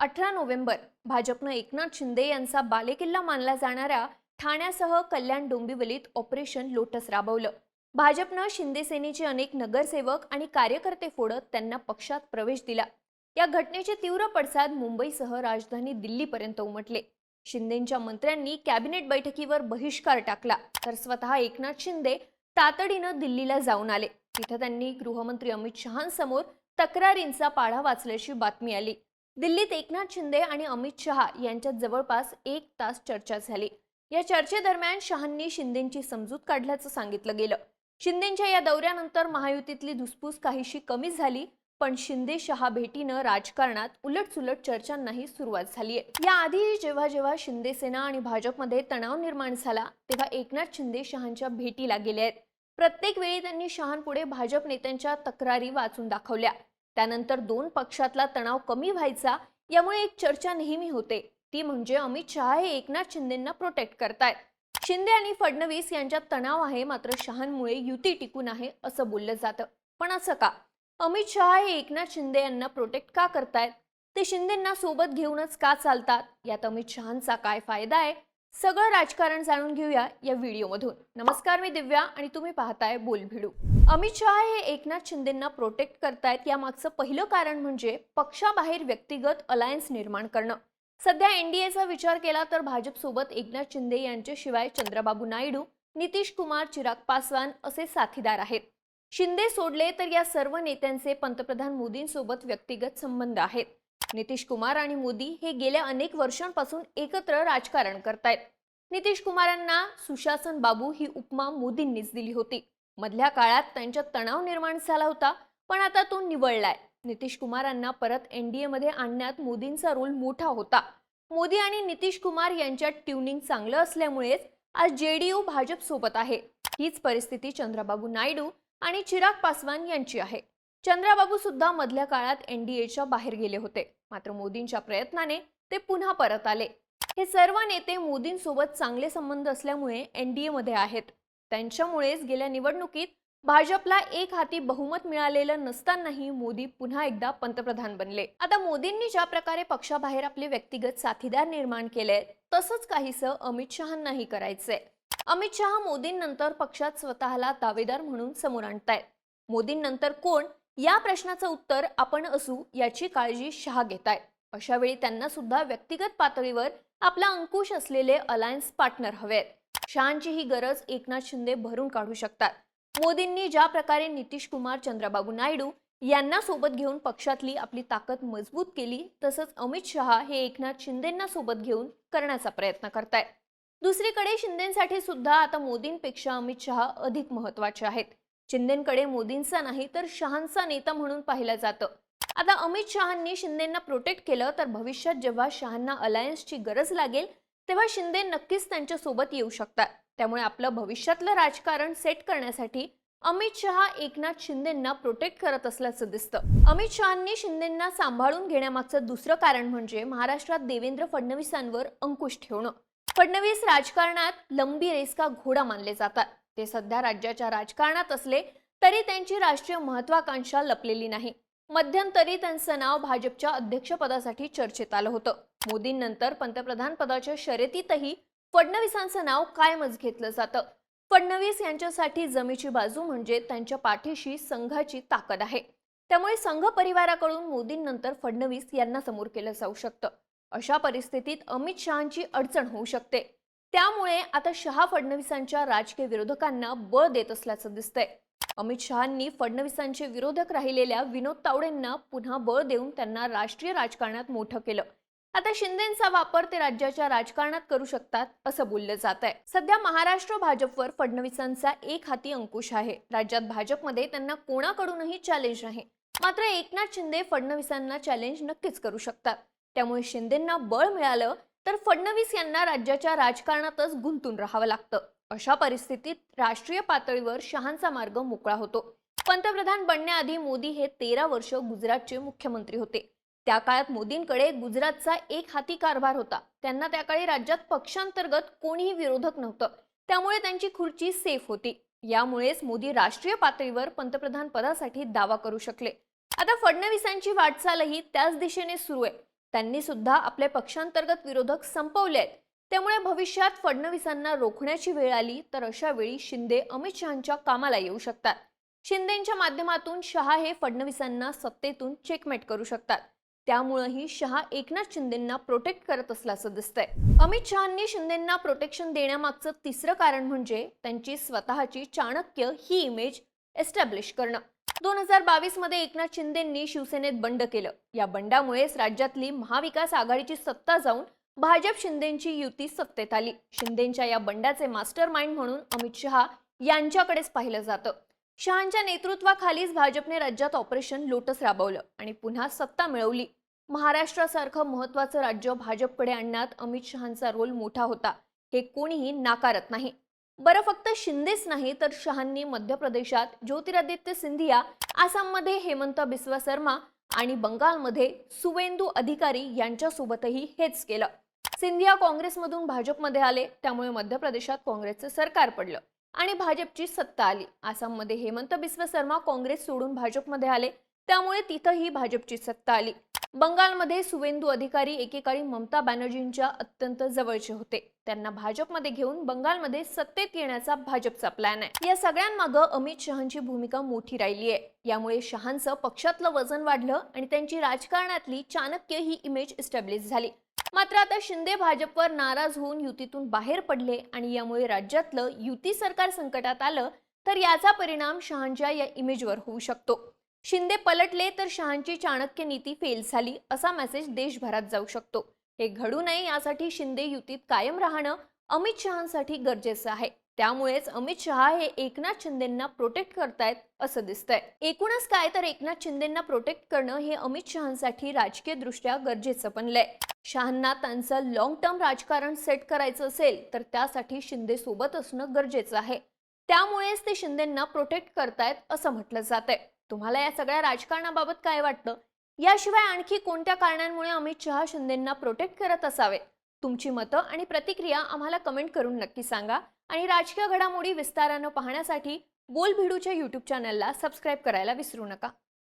अठरा नोव्हेंबर भाजपनं एकनाथ शिंदे यांचा बालेकिल्ला मानला जाणाऱ्या ठाण्यासह कल्याण डोंबिवलीत ऑपरेशन लोटस राबवलं. भाजपनं शिंदेसेनेचे अनेक नगरसेवक आणि कार्यकर्ते फोडत त्यांना पक्षात प्रवेश दिला. या घटनेचे तीव्र पडसाद मुंबईसह राजधानी दिल्लीपर्यंत उमटले. शिंदेंच्या मंत्र्यांनी कॅबिनेट बैठकीवर बहिष्कार टाकला तर स्वतः एकनाथ शिंदे तातडीनं दिल्लीला जाऊन आले. तिथं त्यांनी गृहमंत्री अमित शहांसमोर तक्रारींचा पाढा वाचल्याची बातमी आली. दिल्लीत एकनाथ शिंदे आणि अमित शहा यांच्यात जवळपास एक तास चर्चा झाली. या चर्चेदरम्यान शहांनी शिंदेंची समजूत काढल्याचं सांगितलं गेलं. शिंदेंच्या या दौऱ्यानंतर महायुतीतली धुसफूस काहीशी कमी झाली पण शिंदे शहा भेटीनं राजकारणात उलटसुलट चर्चांनाही सुरुवात झालीय. याआधी जेव्हा जेव्हा शिंदे सेना आणि भाजपमध्ये तणाव निर्माण झाला तेव्हा एकनाथ शिंदे शहांच्या भेटीला गेले आहेत. प्रत्येक वेळी त्यांनी शहांपुढे भाजप नेत्यांच्या तक्रारी वाचून दाखवल्या. त्यानंतर दोन पक्षातला तणाव कमी व्हायचा यामुळे एक चर्चा नेहमी होते. ती म्हणजे अमित शहा हे एकनाथ शिंदेंना प्रोटेक्ट करतायत. शिंदे आणि फडणवीस यांच्यात तणाव आहे मात्र शहांमुळे युती टिकून आहे असं बोललं जातं. पण असं का? अमित शहा हे एकनाथ शिंदे यांना प्रोटेक्ट का करतायत? ते शिंदेंना सोबत घेऊनच का चालतात? यात अमित शहांचा काय फायदा आहे? सगळं राजकारण जाणून घेऊया या व्हिडिओमधून. नमस्कार मी दिव्या आणि तुम्ही पाहताय बोलभिडू. अमित शहा हे एकनाथ शिंदेंना प्रोटेक्ट करतायत यामागचं पहिलं कारण म्हणजे पक्षाबाहेर व्यक्तिगत अलायन्स निर्माण करणं. सध्या एनडीएचा विचार केला तर भाजपसोबत एकनाथ शिंदे यांच्याशिवाय चंद्रबाबू नायडू नितीश कुमार चिराग पासवान असे साथीदार आहेत. शिंदे सोडले तर या सर्व नेत्यांचे पंतप्रधान मोदींसोबत व्यक्तिगत संबंध आहेत. नितीश कुमार आणि मोदी हे गेल्या अनेक वर्षांपासून एकत्र राजकारण करतायत. नितीश कुमारांना सुशासन बाबू ही उपमा मोदींनीच दिली होती. मधल्या काळात त्यांच्यात तणाव निर्माण झाला होता पण आता तो निवळलाय. नितीश कुमारांना परत एनडीए मध्ये आणण्यात मोदींचा रोल मोठा होता. मोदी आणि नितीश कुमार यांच्यात ट्युनिंग चांगलं असल्यामुळेच आज जेडीयू भाजप सोबत आहे. हीच परिस्थिती चंद्रबाबू नायडू आणि चिराग पासवान यांची आहे. चंद्राबाबू सुद्धा मधल्या काळात एनडीएच्या बाहेर गेले होते. मात्र मोदींच्या प्रयत्नाने ते पुन्हा परत आले. हे सर्व नेते मोदींसोबत चांगले संबंध असल्यामुळे एनडीए मध्ये आहेत. त्यांच्यामुळेच गेल्या निवडणुकीत भाजपला एक हाती बहुमत मिळालेलं नसतानाही मोदी पुन्हा एकदा पंतप्रधान बनले. आता मोदींनी ज्या प्रकारे पक्षाबाहेर आपले व्यक्तिगत साथीदार निर्माण केले तसंच काहीसं अमित शहांनाही करायचंय. अमित शहा मोदींनंतर पक्षात स्वतःला दावेदार म्हणून समोर आणतायत. मोदींनंतर कोण? या प्रश्नाचं उत्तर आपण असू याची काळजी शहा घेतायत अशा वेळी त्यांना सुद्धा व्यक्तिगत पातळीवर आपला अंकुश असलेले अलायन्स पार्टनर हवेत. शहांची ही गरज एकनाथ शिंदे भरून काढू शकतात. मोदींनी ज्या प्रकारे नितीश कुमार चंद्रबाबू नायडू यांना सोबत घेऊन पक्षातली आपली ताकद मजबूत केली तसंच अमित शहा हे एकनाथ शिंदेंना सोबत घेऊन करण्याचा प्रयत्न करतायत. दुसरीकडे शिंदेसाठी सुद्धा आता मोदींपेक्षा अमित शहा अधिक महत्त्वाचे आहेत. शिंदेकडे मोदींचा नाही तर शहांचा नेता म्हणून पाहिलं जातं. आता अमित शहांनी शिंदेंना प्रोटेक्ट केलं तर भविष्यात जेव्हा शहांना अलायन्सची गरज लागेल तेव्हा शिंदे नक्कीच त्यांच्यासोबत येऊ शकतात. त्यामुळे आपलं भविष्यातलं राजकारण सेट करण्यासाठी अमित शहा एकनाथ शिंदेंना प्रोटेक्ट करत असल्याचं दिसतं. अमित शहांनी शिंदेंना सांभाळून घेण्यामागचं दुसरं कारण म्हणजे महाराष्ट्रात देवेंद्र फडणवीसांवर अंकुश ठेवणं. फडणवीस राजकारणात लंबी रेस का घोडा मानले जातात. ते सध्या राज्याच्या राजकारणात असले तरी त्यांची राष्ट्रीय महत्वाकांक्षा लपलेली नाही. मध्यंतरी त्यांचं नाव भाजपच्या अध्यक्षपदासाठी चर्चेत आलं होतं. मोदींनंतर पंतप्रधान पदाच्या शर्यतीतही फडणवीसांचं नाव कायमच घेतलं जातं. फडणवीस यांच्यासाठी जमीची बाजू म्हणजे त्यांच्या पाठीशी संघाची ताकद आहे. त्यामुळे संघ परिवाराकडून मोदींनंतर फडणवीस यांना समोर केलं जाऊ शकतं. अशा परिस्थितीत अमित शहांची अडचण होऊ शकते. त्यामुळे आता शहा फडणवीसांच्या राजकीय विरोधकांना बळ देत असल्याचं दिसतंय. अमित शहांनी फडणवीसांचे विरोधक राहिलेल्या विनोद तावडेंना पुन्हा बळ देऊन त्यांना राष्ट्रीय राजकारणात मोठं केलं. आता शिंदेचा वापर ते राज्याच्या राजकारणात करू शकतात असं बोललं जात आहे सध्या महाराष्ट्र भाजपवर फडणवीसांचा एक हाती अंकुश आहे. राज्यात भाजपमध्ये त्यांना कोणाकडूनही चॅलेंज नाही. मात्र एकनाथ शिंदे फडणवीसांना चॅलेंज नक्कीच करू शकतात. त्यामुळे शिंदेंना बळ मिळालं तर फडणवीस यांना राज्याच्या राजकारणातच गुंतून राहावं लागतं. अशा परिस्थितीत राष्ट्रीय पातळीवर शहांचा मार्ग मोकळा होतो. पंतप्रधान बनण्याआधी मोदी हे तेरा वर्ष गुजरातचे मुख्यमंत्री होते. त्या काळात मोदींकडे गुजरातचा एक हाती कारभार होता. त्यांना त्या काळी राज्यात पक्षांतर्गत कोणीही विरोधक नव्हतं. त्यामुळे त्यांची खुर्ची सेफ होती. यामुळेच मोदी राष्ट्रीय पातळीवर पंतप्रधान पदासाठी दावा करू शकले. आता फडणवीसांची वाटचालही त्याच दिशेने सुरू आहे. त्यांनी सुद्धा आपले पक्षांतर्गत विरोधक संपवले आहेत. त्यामुळे भविष्यात फडणवीसांना रोखण्याची वेळ आली तर अशा वेळी शिंदे अमित शहांच्या कामाला येऊ शकतात. शिंदेच्या माध्यमातून शहा हे फडणवीसांना सत्तेतून चेकमेट करू शकतात. त्यामुळेही शहा एकनाथ शिंदेंना प्रोटेक्ट करत असल्याचं दिसतंय. अमित शहांनी शिंदेंना प्रोटेक्शन देण्यामागचं तिसरं कारण म्हणजे त्यांची स्वतःची चाणक्य ही इमेज एस्टॅब्लिश करणं. दोन हजार बावीसमध्ये एकनाथ शिंदेंनी शिवसेनेत बंड केलं. या बंडामुळेच राज्यातली महाविकास आघाडीची सत्ता जाऊन भाजप शिंदेची युती सत्तेत आली. शिंदेच्या या बंडाचे मास्टर माइंड म्हणून अमित शहा यांच्याकडेच पाहिलं जातं. शहांच्या नेतृत्वाखालीच भाजपने राज्यात ऑपरेशन लोटस राबवलं आणि पुन्हा सत्ता मिळवली. महाराष्ट्रासारखं महत्वाचं राज्य भाजपकडे आणण्यात अमित शहांचा रोल मोठा होता. हे कोणीही नाकारत नाही. बरं फक्त शिंदेच नाही तर शहांनी मध्य प्रदेशात ज्योतिरादित्य सिंधिया आसाममध्ये हेमंत बिस्वा शर्मा आणि बंगालमध्ये सुवेंदू अधिकारी यांच्यासोबतही हेच केलं. सिंधिया काँग्रेसमधून भाजपमध्ये आले त्यामुळे मध्य प्रदेशात काँग्रेसचं सरकार पडलं आणि भाजपची सत्ता आली. आसाममध्ये हेमंत बिस्व शर्मा काँग्रेस सोडून भाजपमध्ये आले त्यामुळे तिथंही भाजपची सत्ता आली. बंगालमध्ये सुवेंदू अधिकारी एकेकाळी ममता बॅनर्जींच्या अत्यंत जवळचे होते. त्यांना भाजपमध्ये घेऊन बंगालमध्ये सत्तेत येण्याचा भाजपचा प्लॅन आहे. या सगळ्यांमागं अमित शहांची भूमिका मोठी राहिली आहे. यामुळे शहांचं पक्षातलं वजन वाढलं आणि त्यांची राजकारणातली चाणक्य ही इमेज इस्टॅब्लिश झाली. मात्र आता शिंदे भाजपवर नाराज होऊन युतीतून बाहेर पडले आणि यामुळे राज्यातलं युती सरकार संकटात आलं तर याचा परिणाम शहांच्या या इमेजवर होऊ शकतो. शिंदे पलटले तर शहांची चाणक्य नीती फेल झाली असा मेसेज देशभरात जाऊ शकतो. हे घडू नये यासाठी शिंदे युतीत कायम राहणं अमित शहांसाठी गरजेचं आहे. त्यामुळेच अमित शहा हे एकनाथ शिंदेंना प्रोटेक्ट करतायत असं दिसतंय. एकूणच काय तर एकनाथ शिंदेंना प्रोटेक्ट करणं हे अमित शहांसाठी राजकीय दृष्ट्या गरजेचं बनलंय. शहांना त्यांचं लॉंग टर्म राजकारण सेट करायचं असेल तर त्यासाठी शिंदे सोबत असणं गरजेचं आहे. त्यामुळेच ते शिंदेंना प्रोटेक्ट करतायत असं म्हटलं जात आहे तुम्हाला या सगळ्या राजकारणाबाबत काय वाटतं? याशिवाय आणखी कोणत्या कारणांमुळे अमित शहा शिंदेंना प्रोटेक्ट करत असावे? तुमची मतं आणि प्रतिक्रिया आम्हाला कमेंट करून नक्की सांगा. आणि राजकीय घडामोडी विस्तारानं पाहण्यासाठी बोल भिडूच्या यूट्यूब चॅनलला सबस्क्राईब करायला विसरू नका.